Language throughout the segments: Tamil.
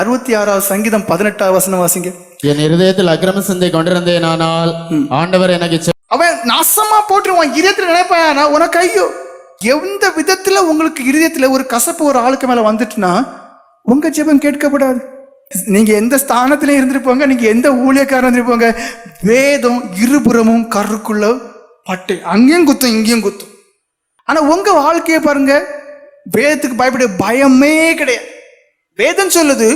அறுபத்தி ஆறாவது சங்கீதம் பதினெட்டாவது வசனம் வாசிங்க. என் இருதயத்தில் அக்கிரம சிந்தை கொண்டிருந்தேனானால் ஆண்டவர் எனக்கு அவன் நாசமா போட்டுருவான் இதயத்துல நினைப்பானா. உனக்கு ஐயோ எந்த விதத்துல உங்களுக்கு இருதயத்துல ஒரு கசப்பு ஒரு ஆளுக்கு மேல வந்துட்டுனா உங்க ஜெபம் கேட்கப்படாது. நீங்க எந்த ஸ்தானத்திலே இருந்திருப்போங்க நீங்க எந்த ஊழியக்காரன் இருந்திருப்போங்க. வேதம் இருபுறமும் கருக்குள்ள பட்டு அங்கேயும் குத்தும் இங்கேயும் குத்தும். ஆனா உங்க வாழ்க்கையை பாருங்க வேதத்துக்கு பயப்பட பயமே கிடையாது. வேதம் சொல்லுது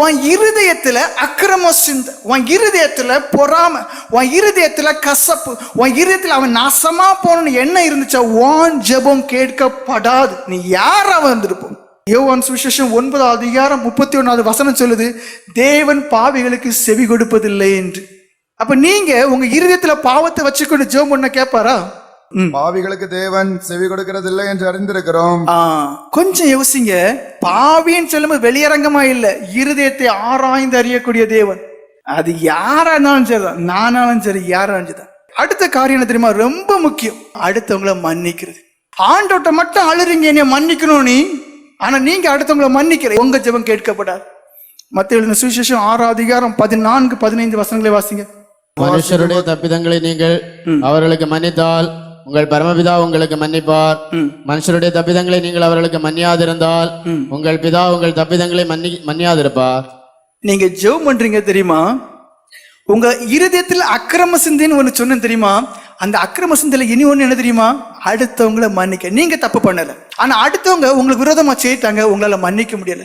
உன் இருதயத்தில் அக்கிரம சிந்த உன் இருதயத்தில் பொறாம உன் இருதயத்தில் கசப்பு உன் இருதயத்தில் அவன் நாசமாக போகணும்னு என்ன இருந்துச்சா? உன் ஜெபம் கேட்கப்படாது. நீ யாராக வந்திருப்போம் யோவான் சுவிசேஷம் ஒன்பதாவது அதிகாரம் முப்பத்தி ஒன்றாவது வசனம் சொல்லுது தேவன் பாவிகளுக்கு செவி கொடுப்பதில்லை என்று. அப்போ நீங்கள் உங்கள் இருதயத்தில் பாவத்தை வச்சுக்கொண்டு ஜெபம் பண்ண கேட்பாரா பாவிகளுக்கு தேவன் செவி கொடுக்கிறதில்லை என்று அறிந்திருக்கிறோம். கொஞ்சம் யோசிங்க. பாவின்னு சொல்லும்போது வெளியரங்கமா இல்ல. இருதயத்தை ஆராய்ந்து அறியக்கூடிய தேவன். அது யாரா இருந்தாலும் சரிதான் நானாலும் சரி யாராலும் சரிதான் அடுத்த காரியம் தெரியுமா? ரொம்ப முக்கியம். அடுத்தவங்கள மன்னிக்கிறது. ஆண்டோட்ட மட்டும் அழுறீங்க என்னை மன்னிக்கணும் நீ. ஆனா நீங்க அடுத்தவங்கள மன்னிக்கிற உங்க ஜெபம் கேட்கப்படாது. மத்திய எழுதின சுவிசேஷம் ஆறாம் அதிகாரம் பதினான்கு பதினைந்து வசனங்களை வாசிங்க. மனுஷருடைய தப்பிதங்களை நீங்கள் அவர்களுக்கு மன்னித்தால் உங்கள் பரமபிதா உங்களுக்கு மன்னிப்பார். மனுஷருடைய தப்பிதங்களை நீங்கள் அவர்களுக்கு மன்னியாதிருந்தால் உங்கள் பிதா உங்கள் தப்பிதங்களை மன்னி மன்னியாதிருப்பார். நீங்க ஜெபம் பண்றீங்க தெரியுமா? உங்க இருதயத்தில் அக்கிரம சிந்தைன்னு ஒண்ணு சொன்னேன் தெரியுமா? அந்த அக்கிரம சிந்தையில இனி ஒண்ணு என்ன தெரியுமா? அடுத்தவங்கள மன்னிக்க. நீங்க தப்பு பண்ணல. ஆனா அடுத்தவங்க உங்களுக்கு விரோதமா செய்யிட்டாங்க உங்களால மன்னிக்க முடியல.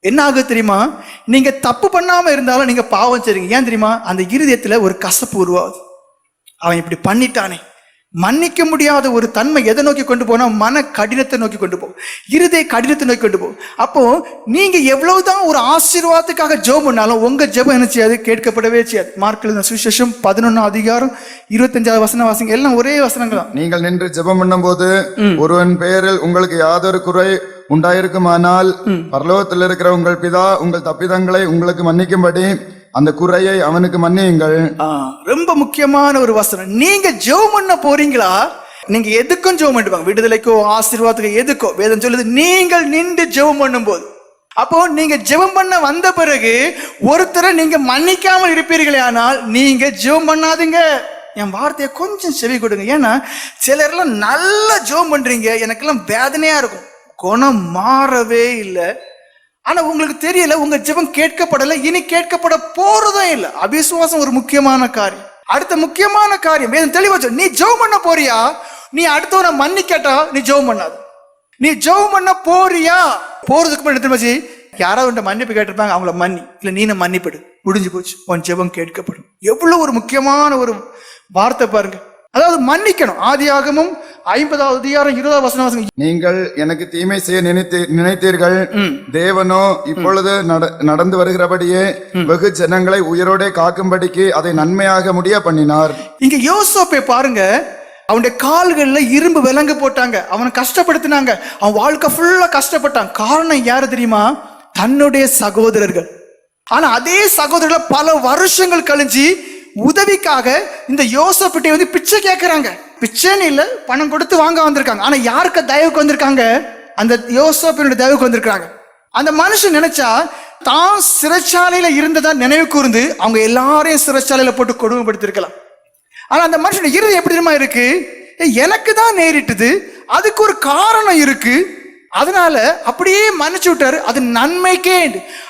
என்ன ஆகுது தெரியுமா? நீங்க தப்பு பண்ணாம இருந்தாலும் நீங்க பாவம் செய்றீங்க. ஏன் தெரியுமா? அந்த இருதயத்துல ஒரு கசப்பு உருவாகுது. அவன் இப்படி பண்ணிட்டானே. மன்னிக்க முடியாத ஒரு தன்மை எதை நோக்கி கொண்டு போனா? மன கடினத்தை நோக்கி கொண்டு போ. இருதய கடினத்தை நோக்கி கொண்டு போ. அப்போ நீங்க எவ்வளவுதான் ஒரு ஆசீர்வாதத்துக்காக ஜெபம் பண்ணாலும் உங்க ஜெபம் என்ன செய்யாது? கேட்கப்படவே செய்யாது. மார்க்கில் சுவிசேஷம் பதினொன்னாம் அதிகாரம் இருபத்தஞ்சாவது வசன வாசிங்க. எல்லாம் ஒரே வசனங்கள் தான். நீங்கள் நின்று ஜெபம் பண்ணும்போது ஒருவன் பெயரில் உங்களுக்கு யாதொரு குறை உண்டாயிருக்குமானால் பரலோகத்தில் இருக்கிற உங்கள் பிதா உங்கள் தப்பிதங்களை உங்களுக்கு மன்னிக்கும்படி அந்த குறையை அவனுக்கு மன்னியுங்கள். ஆ, ரொம்ப முக்கியமான ஒரு வசனம். நீங்க ஜெபம் பண்ண போறீங்களா? நீங்க எதுக்கும் ஜெபம் பண்ணிடுவாங்க விடுதலைக்கோ ஆசீர்வாதத்துக்கோ எதுக்கோ. வேதம் சொல்லுது நீங்கள் நின்று ஜெபம் பண்ணும்போது. அப்போ நீங்க ஜெபம் பண்ண வந்த பிறகு ஒருத்தரை நீங்க மன்னிக்காமல் இருப்பீர்களே ஆனால் நீங்க ஜெபம் பண்ணாதீங்க. என் வார்த்தையை கொஞ்சம் செவி கொடுங்க. ஏன்னா சிலர்லாம் நல்லா ஜெபம் பண்றீங்க. எனக்கெல்லாம் வேதனையா இருக்கும். குணம் மாறவே இல்லை. ஆனா உங்களுக்கு தெரியல உங்க ஜெபம் கேட்கப்படல இனி கேட்கப்பட போறதும் இல்ல. அவிசுவாசம் ஒரு முக்கியமான காரியம். அடுத்த முக்கியமான காரியம் வேதம் தெளிவா நீ ஜெபம் பண்ண போறியா? நீ அடுத்தவனை மன்னி கேட்டா நீ ஜெபம் பண்ணாது. நீ ஜெபம் பண்ண போறியா? போறதுக்கு முன்னாடி திரும்ப யாராவது உன்ட்ட மன்னிப்பு கேட்டிருப்பாங்க அவங்கள மன்னி. இல்ல நீன மன்னிப்படு. முடிஞ்சு போச்சு. உன் ஜெபம் கேட்கப்படும். எவ்வளவு ஒரு முக்கியமான ஒரு வார்த்தை பாருங்க. அதாவது மன்னிக்கணும். ஆதியாகமும் ஐம்பதாவது அதிகாரம் இருபதாவது வசனம். நீங்கள் எனக்கு தீமை செய்ய நினைத்து நினைத்தீர்கள். தேவனோ இப்பொழுது நட- நடந்து வருகிறபடியே வெகு ஜனங்களை உயிரோடே காக்கும்படிக்கு அதை நன்மையாக முடிய பண்ணினார். இங்க யோசோப்பை பாருங்க. அவனுடைய கால்கள்ல இரும்பு விலங்கு போட்டாங்க. அவனை கஷ்டப்படுத்தினாங்க. அவன் வாழ்க்கை ஃபுல்லா கஷ்டப்பட்டான். காரணம் யாரு தெரியுமா? தன்னுடைய சகோதரர்கள். ஆனா அதே சகோதரர்களை பல வருஷங்கள் கழிஞ்சு உதவிக்காக இந்த யோசப்பிட்டை வந்து பிச்சை கேட்கறாங்க பிச்சைன்னு இல்லை பணம் கொடுத்து வாங்க வந்திருக்காங்க. ஆனால் யாருக்கு தயவுக்கு வந்திருக்காங்க? அந்த யோசோப்பினுடைய தயவுக்கு வந்திருக்காங்க அந்த மனுஷன் நினைச்சா தான் சிறைச்சாலையில் இருந்ததா நினைவு கூர்ந்து அவங்க எல்லாரையும் சிறைச்சாலையில் போட்டு கொடுமைப்படுத்திருக்கலாம். ஆனால் அந்த மனுஷன் இறுதி எப்படி தெரியுமா இருக்கு? எனக்கு தான் நேரிட்டது. அதுக்கு ஒரு காரணம் இருக்கு. அதனால அப்படியே மன்னிச்சு விட்டாரு. அது நன்மைக்கே.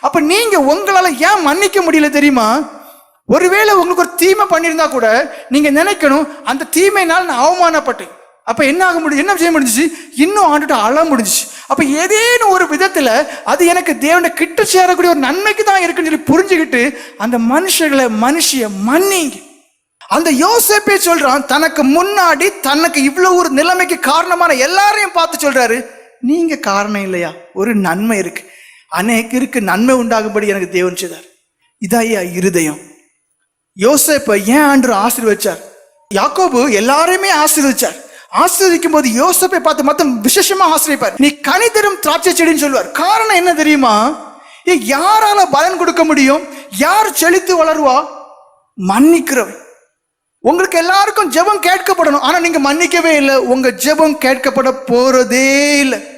அப்ப நீங்க உங்களால ஏன் மன்னிக்க முடியல தெரியுமா? ஒருவேளை உங்களுக்கு ஒரு தீமை பண்ணியிருந்தா கூட நீங்க நினைக்கணும் அந்த தீமையினால் நான் அவமானப்பட்டேன். அப்ப என்ன ஆக முடியும் என்ன செய்ய முடிஞ்சிச்சு? இன்னும் ஆண்டுட்டு அழ முடிஞ்சுச்சு. அப்ப ஏதேனும் ஒரு விதத்துல அது எனக்கு தேவனை கிட்ட சேரக்கூடிய ஒரு நன்மைக்கு தான் இருக்குன்னு சொல்லி புரிஞ்சுக்கிட்டு அந்த மனுஷர்களை மனுஷிய மன்னிங்க. அந்த யோசேப்பே சொல்றான் தனக்கு முன்னாடி தனக்கு இவ்வளவு ஒரு நிலைமைக்கு காரணமான எல்லாரையும் பார்த்து சொல்றாரு. நீங்க காரணம் இல்லையா? ஒரு நன்மை இருக்கு. அநேகருக்கு நன்மை உண்டாகும்படி எனக்கு தேவன் செய்தார். இதாயா இருதயம். யோசேப்பை ஏன் ஆண்டு ஆசீர்வச்சார் யாக்கோபு எல்லாரையுமே ஆசீர்வச்சார் ஆசீர்வதிக்கும் போது யோசேப்பை பார்த்து மொத்தம் விசேஷமா ஆசிரியப்பார் நீ கனி தரும் திராட்சை செடின்னு சொல்லுவார். காரணம் என்ன தெரியுமா? யாரால பலன் கொடுக்க முடியும்? யார் செழித்து வளருவா? மன்னிக்கிறவன். உங்களுக்கு எல்லாருக்கும் ஜெபம் கேட்கப்படணும். ஆனா நீங்க மன்னிக்கவே இல்லை. உங்க ஜெபம் கேட்கப்பட போறதே இல்லை.